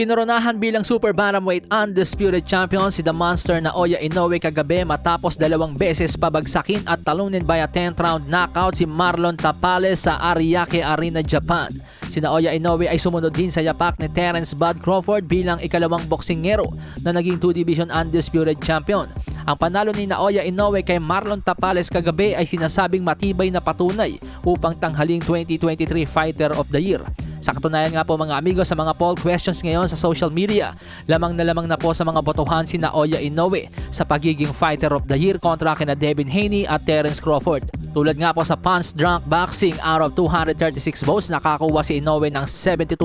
Kinoronahan bilang Super Bantamweight Undisputed Champion si The Monster na Oya Inoue kagabi matapos dalawang beses pabagsakin at talunin by a 10th round knockout si Marlon Tapales sa Ariake Arena, Japan. Si Naoya Inoue ay sumunod din sa yapak ni Terence Bud Crawford bilang ikalawang boksingero na naging 2-division Undisputed Champion. Ang panalo ni Naoya Inoue kay Marlon Tapales kagabi ay sinasabing matibay na patunay upang tanghaling 2023 Fighter of the Year. Sa katunayan nga po mga amigo sa mga poll questions ngayon sa social media, lamang na lamang na po sa mga botohan si Naoya Inoue sa pagiging Fighter of the Year kontra kina Devin Haney at Terence Crawford. Tulad nga po sa Punch Drunk Boxing out of 236 votes nakakuha si Inoue ng 72%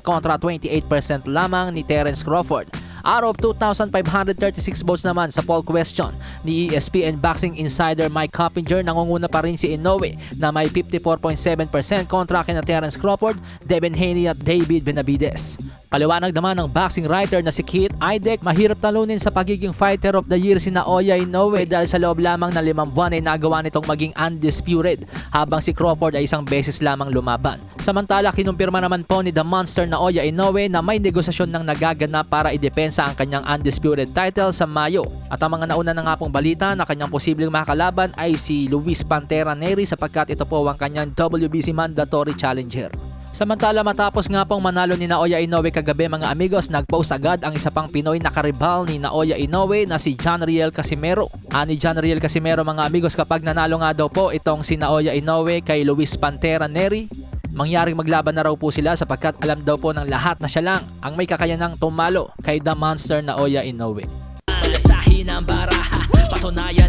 kontra 28% lamang ni Terence Crawford. Out of 2,536 votes naman sa poll question ni ESPN Boxing Insider Mike Coppinger nangunguna pa rin si Inoue na may 54.7% kontra kina Terence Crawford, Devin Haney at David Benavides. Paliwanag naman ng boxing writer na si Keith Idek, mahirap talunin sa pagiging fighter of the year si Naoya Inoue dahil sa loob lamang ng limang buwan ay nagawa nitong maging undisputed habang si Crawford ay isang beses lamang lumaban. Samantala, kinumpirma naman po ni The Monster Naoya Inoue na may negosasyon ng nagaganap para idepensa ang kanyang undisputed title sa Mayo. At ang mga nauna na nga pong balita na kanyang posibleng makalaban ay si Luis Pantera Neri sapagkat ito po ang kanyang WBC mandatory challenger. Samantala matapos nga pong manalo ni Naoya Inoue kagabi mga amigos, nagpost agad ang isa pang Pinoy na karibal ni Naoya Inoue na si John Riel Casimero. Ah, Ani John Riel Casimero mga amigos kapag nanalo nga daw po itong si Naoya Inoue kay Luis Pantera Neri, Mangyaring maglaban na raw po sila sapagkat alam daw po ng lahat na siya lang ang may kakayanang tumalo kay The Monster Naoya Inoue. Malasahin ang baraha, patunayan